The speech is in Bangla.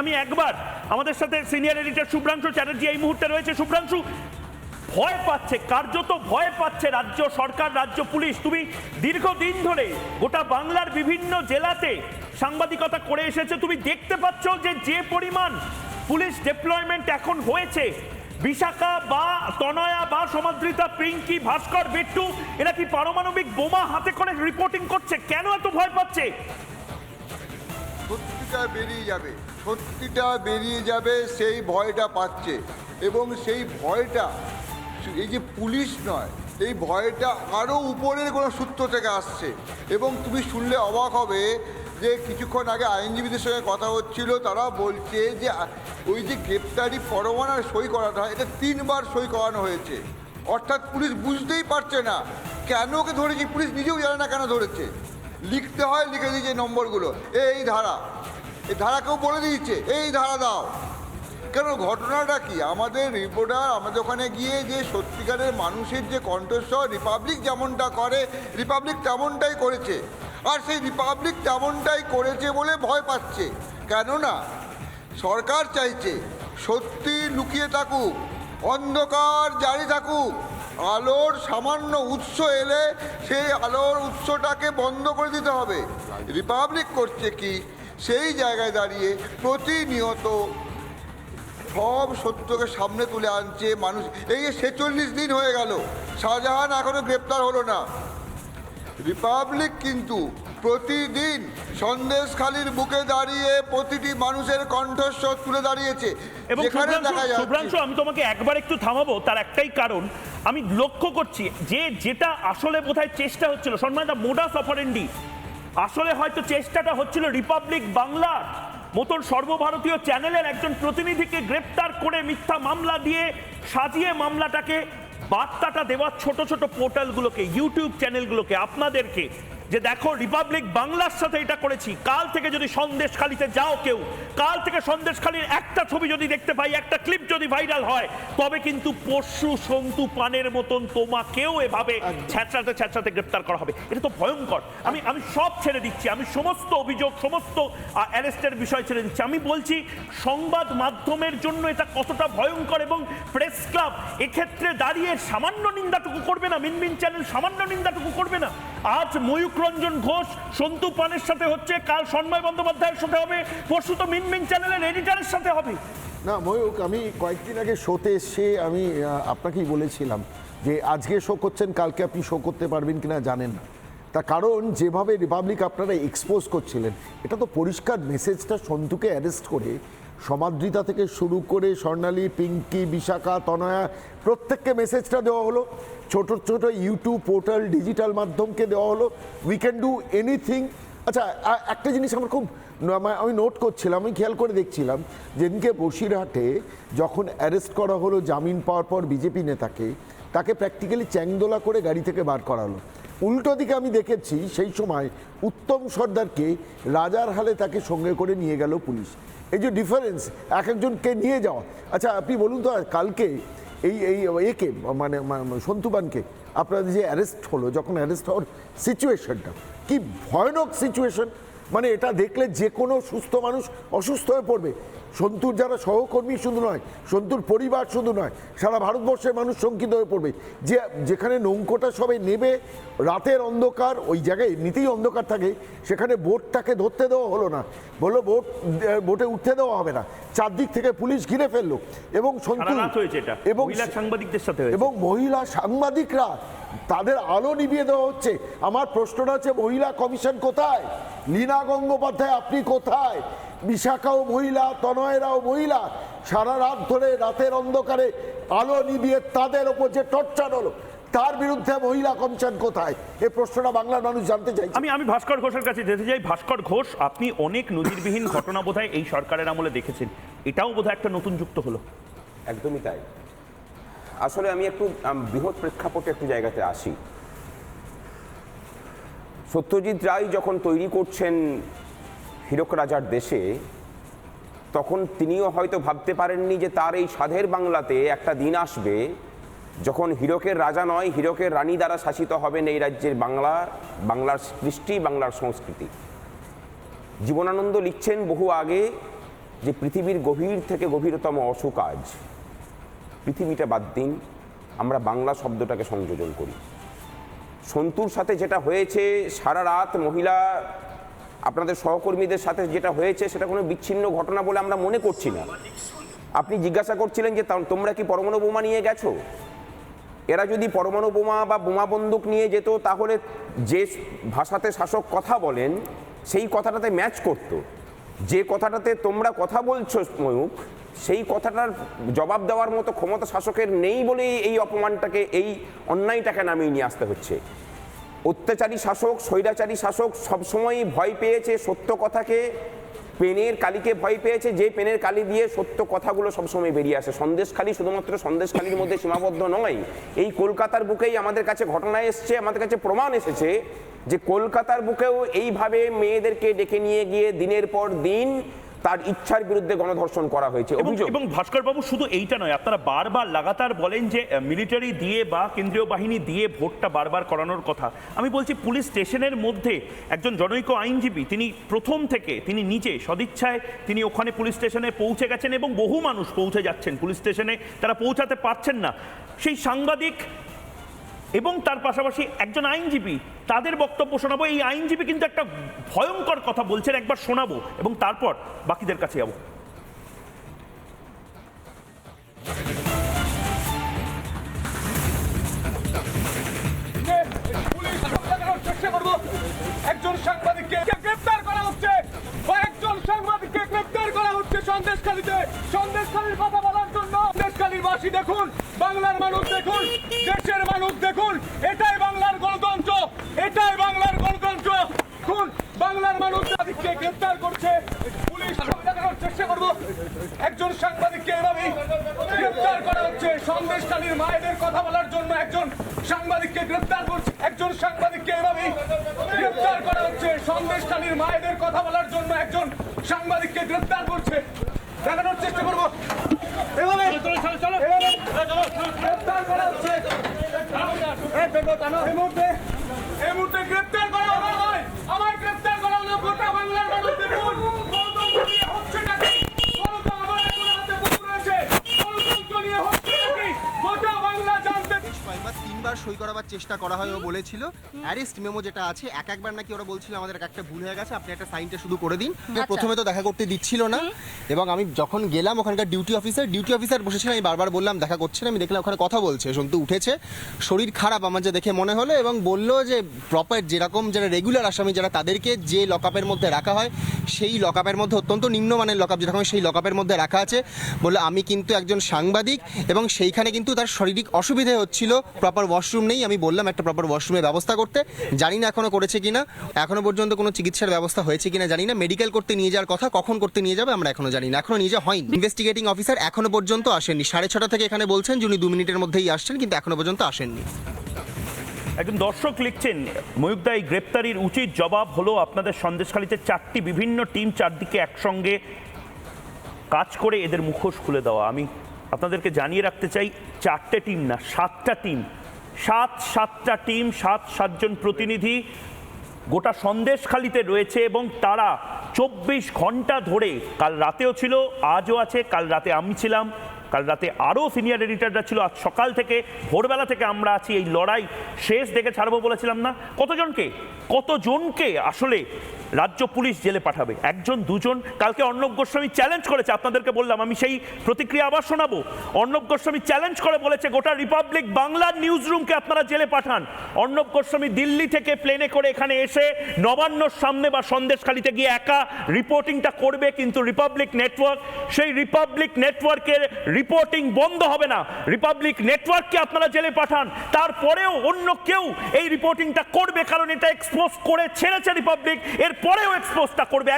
আমি একবার আমাদের সাথে সিনিয়র এডিটর শুভ্রাংশু চ্যাটার্জি এই মুহূর্তে রয়েছে। শুভ্রাংশু, ভয় পাচ্ছে, কার্যত ভয় পাচ্ছে রাজ্য সরকার, রাজ্য পুলিশ। তুমি দীর্ঘদিন ধরে গোটা বাংলার বিভিন্ন জেলাতে সাংবাদিকতা করে এসেছে। তুমি দেখতে পাচ্ছ যে যে পরিমাণ পুলিশ ডেপ্লয়মেন্ট এখন হয়েছে। বিশাখা বা তনয়া বা সমাদৃতা, পিঙ্কি, ভাস্কর, বিট্টু, এরা কি পারমাণবিক বোমা হাতে করে রিপোর্টিং করছে? কেন এত ভয় পাচ্ছে? বেরিয়ে যাবে। সত্যিটা বেরিয়ে যাবে, সেই ভয়টা পাচ্ছে। এবং সেই ভয়টা, এই যে পুলিশ নয়, এই ভয়টা আরও উপরের কোনো সূত্র থেকে আসছে। এবং তুমি শুনলে অবাক হবে যে কিছুক্ষণ আগে আইনজীবীদের সঙ্গে কথা হচ্ছিল, তারা বলছে যে, ওই যে গ্রেপ্তারি পরোয়ানার সই করাটা, এটা তিনবার সই করানো হয়েছে। অর্থাৎ পুলিশ বুঝতেই পারছে না, কেন ওকে ধরেছি, পুলিশ নিজেও জানে না কেন ধরেছে। লিখতে হয়, লিখে দিয়েছে নম্বরগুলো। এই ধারা এই ধারা কেউ বলে দিয়েছে, এই ধারা দাও। কেন, ঘটনাটা কি? আমাদের রিপোর্টার আমাদের ওখানে গিয়ে যে সত্যিকারের মানুষের যে কণ্ঠস্বর রিপাবলিক যেমনটা করে রিপাবলিক তেমনটাই করেছে। আর সেই রিপাবলিক তেমনটাই করেছে বলে ভয় পাচ্ছে। কেননা, সরকার চাইছে সত্যি লুকিয়ে থাকুক, অন্ধকার জারি থাকুক, আলোর সামান্য উৎস এলে সেই আলোর উৎসটাকে বন্ধ করে দিতে হবে। রিপাবলিক করছে কি? সেই জায়গায় দাঁড়িয়ে প্রতিনিয়ত সব সত্যকে সামনে তুলে আনছে মানুষ। এই যে ছেচল্লিশ দিন হয়ে গেল শাহজাহান এখনও গ্রেপ্তার হলো না। রিপাবলিক কিন্তু প্রতিদিন সন্দেশখালির বুকে দাঁড়িয়ে প্রতিটি মানুষের কণ্ঠস্বর তুলে দাঁড়িয়েছে। এবং যেখানে দেখা যাচ্ছে শুভ্রাংশু আমি তোমাকে একবার একটু থামাবো তার একটাই কারণ আমি লক্ষ্য করছি যে যেটা আসলে বোধহয় চেষ্টা হচ্ছিল সম্মানটা মোডাস অপারেন্ডি আসলে হয়তো চেষ্টাটা হচ্ছিল রিপাবলিক বাংলার মতন সর্বভারতীয় চ্যানেলের একজন প্রতিনিধিকে গ্রেপ্তার করে মিথ্যা মামলা দিয়ে সাজিয়ে মামলাটাকে, বার্তাটা দেওয়ার ছোট ছোট পোর্টালগুলোকে, ইউটিউব চ্যানেলগুলোকে, আপনাদেরকে যে দেখো রিপাবলিক বাংলার সাথে এটা করেছি। কাল থেকে যদি সন্দেশখালিতে যাও কেউ কাল থেকে সন্দেশখালির একটা ছবি যদি দেখতে পাই একটা ক্লিপ যদি ভাইরাল হয় তবে কিন্তু পশু সন্তু পানের মতন তোমাকেও এভাবে ছ্যাঁচড়াতে ছ্যাঁচড়াতে গ্রেপ্তার করা হবে। এটা তো ভয়ঙ্কর। আমি আমি সব ছেড়ে দিচ্ছি। আমি সমস্ত অভিযোগ সমস্ত অ্যারেস্টের বিষয় ছেড়ে দিচ্ছি। আমি বলছি সংবাদ মাধ্যমের জন্য এটা কতটা ভয়ঙ্কর এবং প্রেস ক্লাব এক্ষেত্রে দাঁড়িয়ে সামান্য নিন্দাটুকু করবে না? মিনমিন চ্যানেল সামান্য নিন্দাটুকু করবে না? আজ ময়ূক রঞ্জন ঘোষ, সন্তু পানের সাথে হচ্ছে, কাল সন্ময় বন্দ্যোপাধ্যায়ের সাথে হবে, পরশু তো মিনমিন চ্যানেলের এডিটারের সাথে হবে। না, ময়ূক, আমি কয়েকদিন আগে শোতে এসে আমি আপনাকেই বলেছিলাম যে আজকে শো করছেন, কালকে আপনি শো করতে পারবেন কিনা জানেন না। তার কারণ, যেভাবে রিপাবলিক আপনারা এক্সপোজ করছিলেন, এটা তো পরিষ্কার মেসেজটা সন্তুকে অ্যারেস্ট করে সমাদ্রিতা থেকে শুরু করে স্বর্ণালী, পিঙ্কি, বিশাখা, তনয়া, প্রত্যেককে মেসেজটা দেওয়া হলো। ছোট ছোট ইউটিউব পোর্টাল ডিজিটাল মাধ্যমকে দেওয়া হলো। উই ক্যান ডু এনিথিং আচ্ছা একটা জিনিস আমার খুব আমি নোট করছিলাম, আমি খেয়াল করে দেখছিলাম, যেদিনকে বসিরহাটে যখন অ্যারেস্ট করা হলো জামিন পাওয়ার পর বিজেপি নেতাকে, তাকে প্র্যাকটিক্যালি চ্যাংদোলা করে গাড়ি থেকে বার করা হলো উল্টো দিকে আমি দেখেছি, সেই সময় উত্তম সর্দারকে রাজার হালে তাকে সঙ্গে করে নিয়ে গেল পুলিশ। এই যে ডিফারেন্স এক একজনকে নিয়ে যাওয়া। আচ্ছা আপনি বলুন তো কালকে এই এই, একে মানে সন্তুবানকে আপনাদের যে অ্যারেস্ট হলো, যখন অ্যারেস্ট হওয়ার সিচুয়েশনটা কি ভয়ানক সিচুয়েশন মানে এটা দেখলে যে কোনো সুস্থ মানুষ অসুস্থ হয়ে পড়বে। সন্তুর যারা সহকর্মী শুধু নয় সন্তুর পরিবার শুধু নয় সারা ভারতবর্ষের মানুষ শঙ্কিত হয়ে পড়বে। যে যেখানে নৌকোটা সবাই নেবে রাতের অন্ধকার ওই জায়গায় এমনিতেই অন্ধকার থাকে সেখানে বোটটাকে ধরতে দেওয়া হলো না। বলল বোট বোটে উঠতে দেওয়া হবে না। চারদিক থেকে পুলিশ ঘিরে ফেলল। এবং সন্তু এটা। এবং সাংবাদিকদের সাথে এবং মহিলা সাংবাদিকরা তাদের আলো নিভিয়ে দেওয়া হচ্ছে। আমার প্রশ্নটা হচ্ছে মহিলা কমিশন কোথায়? লীনা গঙ্গোপাধ্যায় আপনি কোথায়? বিশাখাও মহিলা তনয়েরাও মহিলা সারা রাত ধরে রাতের অন্ধকারে আলো নিভিয়ে তাদের ওপর যে টর্চার হলো তার বিরুদ্ধে মহিলা কমিশন কোথায়? এই প্রশ্নটা বাংলার মানুষ জানতে চাই আমি আমি ভাস্কর ঘোষের কাছে যেতে চাই। ভাস্কর ঘোষ আপনি অনেক নজিরবিহীন ঘটনা বোধহয় এই সরকারের আমলে দেখেছেন। এটাও বোধহয় একটা নতুন যুক্ত হলো। একদমই তাই। আসলে আমি একটু বৃহৎ প্রেক্ষাপটে একটু জায়গাতে আসি। সত্যজিৎ রায় যখন তৈরি করছেন হীরক রাজার দেশে, তখন তিনিও হয়তো ভাবতে পারেননি যে তার এই স্বাধের বাংলাতে একটা দিন আসবে যখন হীরকের রাজা নয়, হীরকের রানী দ্বারা শাসিত হবেন এই রাজ্যের বাংলা, বাংলার কৃষ্টি বাংলার সংস্কৃতি। জীবনানন্দ লিখছেন বহু আগে যে পৃথিবীর গভীর থেকে গভীরতম অসুখ আজ। পৃথিবীটা বাদ দিন, আমরা বাংলা শব্দটাকে সংযোজন করি। সন্তুর সাথে যেটা হয়েছে, সারা রাত মহিলা, আপনাদের সহকর্মীদের সাথে যেটা হয়েছে, সেটা কোনো বিচ্ছিন্ন ঘটনা বলে আমরা মনে করছি না। আপনি জিজ্ঞাসা করছিলেন যে তোমরা কি পরমাণু বোমা নিয়ে গেছো? এরা যদি পরমাণু বোমা বা বোমা বন্দুক নিয়ে যেত, তাহলে যে ভাষাতে শাসক কথা বলেন, সেই কথাটাতে ম্যাচ করত। যে কথাটাতে তোমরা কথা বলছো ময়ূক সেই কথাটার জবাব দেওয়ার মতো ক্ষমতা শাসকের নেই বলেই এই অপমানটাকে, এই অন্যায়টাকে নামিয়ে নিয়ে আসতে হচ্ছে। অত্যাচারী শাসক, স্বৈরাচারী শাসক সবসময়ই ভয় পেয়েছে সত্য কথাকে, পেনের কালিকে ভয় পেয়েছে, যে পেনের কালি দিয়ে সত্য কথাগুলো সবসময় বেরিয়ে আসে। সন্দেশখালী শুধুমাত্র সন্দেশখালীর মধ্যে সীমাবদ্ধ নয়, এই কলকাতার বুকেই আমাদের কাছে ঘটনা এসছে, আমাদের কাছে প্রমাণ এসেছে যে কলকাতার বুকেও এইভাবে মেয়েদেরকে ডেকে নিয়ে গিয়ে দিনের পর দিন তার ইচ্ছার বিরুদ্ধে গণধর্ষণ করা হয়েছে। এবং অভিযোগ। এবং ভাস্কর বাবু শুধু এইটা নয় আপনারা বারবার লাগাতার বলেন যে মিলিটারি দিয়ে বা কেন্দ্রীয় বাহিনী দিয়ে ভোটটা বারবার করানোর কথা। আমি বলছি পুলিশ স্টেশনের মধ্যে একজন জনৈক আইনজীবী তিনি প্রথম থেকে তিনি নিজে সদিচ্ছায় তিনি ওখানে পুলিশ স্টেশনে পৌঁছে গেছেন এবং বহু মানুষ পৌঁছে যাচ্ছেন। পুলিশ স্টেশনে তারা পৌঁছাতে পারছেন না। সেই সাংবাদিক এবং তার পাশাপাশি একজন আইনজীবী, তাদের বক্তব্য শোনাবো। এই আইনজীবী কিন্তু একটা ভয়ঙ্কর কথা বলছেন, একবার শোনাবো এবং তারপর বাকিদের কাছে যাব। দেখুন, এটাই বাংলার গণতন্ত্র, এটাই বাংলার গণতন্ত্র। খুন বাংলার মানুষ সাংবাদিককে গ্রেপ্তার করছে, পুলিশ দেখানোর চেষ্টা করব। একজন সাংবাদিককে এভাবেই গ্রেপ্তার করা হচ্ছে। সন্দেশখালীর মায়েদের কথা বলার জন্য একজন সাংবাদিককে গ্রেপ্তার করছে, একজন সাংবাদিককে এভাবেই গ্রেপ্তার করা হচ্ছে। সন্দেশখালীর মায়েদের কথা বলার জন্য একজন সাংবাদিককে গ্রেপ্তার করছে। দেখানোর চেষ্টা করব। এভাবে গ্রেপ্তার করা হচ্ছে। এই মুহূর্তে এই মুহূর্তে গ্রেপ্তার করা হয় আমার গ্রেপ্তার করা হলো গোটা বাংলার মানুষ দেখুন। সই করাবার চেষ্টা করা হয় ও বলেছিল। অ্যারেস্ট মেমো যেটা আছে এক একবার নাকি ওরা বলছিল আমাদের এক একটা ভুল হয়ে গেছে আপনি একটা সাইনটা শুধু করে দিন। তো প্রথমে তো দেখা করতে দিচ্ছিল না। এবং আমি যখন গেলাম ওখানকার ডিউটি অফিসার ডিউটি অফিসার বসেছিলেন আমি বারবার বললাম দেখা করছে না। আমি দেখলাম ওখানে কথা বলছে সন্তু উঠেছে। শরীর খারাপ আমার যে দেখে মনে হলো এবং বলল যে প্রপার যেরকম যারা রেগুলার আসামি যারা তাদেরকে যে লকআপের মধ্যে রাখা হয় সেই লকআপের মধ্যে অত্যন্ত নিম্নমানের লকআপ যেরকম সেই লকআপের মধ্যে রাখা আছে। বলল আমি কিন্তু একজন সাংবাদিক এবং সেইখানে কিন্তু তার শারীরিক অসুবিধে হচ্ছিল প্রপার ওয়াশরুম নেই, আমি বললাম একটা প্রপার ওয়াশরুমের ব্যবস্থা করতে। জানি না এখনও করেছে কিনা, এখনও পর্যন্ত কোনো চিকিৎসার ব্যবস্থা হয়েছে কিনা জানি না। মেডিকেল করতে নিয়ে যাওয়ার কথা, কখন করতে নিয়ে যাবে আমরা এখনও জানি না, এখনও নিয়ে যাওয়া হয়নি। ইনভেস্টিগেটিং অফিসার এখনও পর্যন্ত আসেননি। সাড়ে ছটা থেকে এখানে বলছেন যে উনি দু মিনিটের মধ্যেই আসছেন, কিন্তু এখনও পর্যন্ত আসেননি। একজন দর্শক লিখছেন ময়ূকদা এই গ্রেপ্তারির উচিত জবাব হলো আপনাদের সন্দেশখালিতে চারটি বিভিন্ন টিম চারদিকে একসঙ্গে কাজ করে এদের মুখোশ খুলে দেওয়া। আমি আপনাদেরকে জানিয়ে রাখতে চাই, চারটে টিম না, সাতটা টিম সাত, সাতটা টিম, সাত, সাতজন প্রতিনিধি গোটা সন্দেশখালিতে রয়েছে এবং তারা চব্বিশ ঘণ্টা ধরে কাল রাতেও ছিল, আজও আছে, কাল রাতে আমি ছিলাম। কাল রাতে আরও সিনিয়র এডিটররা ছিল। আজ সকাল থেকে, ভোরবেলা থেকে আমরা আছি এই লড়াই। শেষ দেখে ছাড়বো বলেছিলাম না। কতজনকে? কতজনকে আসলে রাজ্য পুলিশ জেলে পাঠাবে? একজন, দুজন। কালকে অর্ণব গোস্বামী চ্যালেঞ্জ করেছে, আপনাদেরকে বললাম। আমি সেই প্রতিক্রিয়া আবার শোনাবো। অর্ণব গোস্বামী চ্যালেঞ্জ করে বলেছে, গোটা রিপাবলিক বাংলার নিউজ রুমকে আপনারা জেলে পাঠান। অর্ণব গোস্বামী দিল্লি থেকে প্লেনে করে এখানে এসে নবান্নর সামনে বা সন্দেশখালিতে গিয়ে একা রিপোর্টিংটা করবে, কিন্তু রিপাবলিক নেটওয়ার্ক সেই রিপাবলিক নেটওয়ার্কের রিপোর্টিং বন্ধ হবে না। রিপাবলিক নেটওয়ার্ককে আপনারা জেলে পাঠান। তারপরেও অন্য কেউ এই রিপোর্টিংটা করবে, কারণ এটা এক্সপোজ করে ছেড়েছে রিপাবলিক এরপরেও এক্সপোজটা করবে।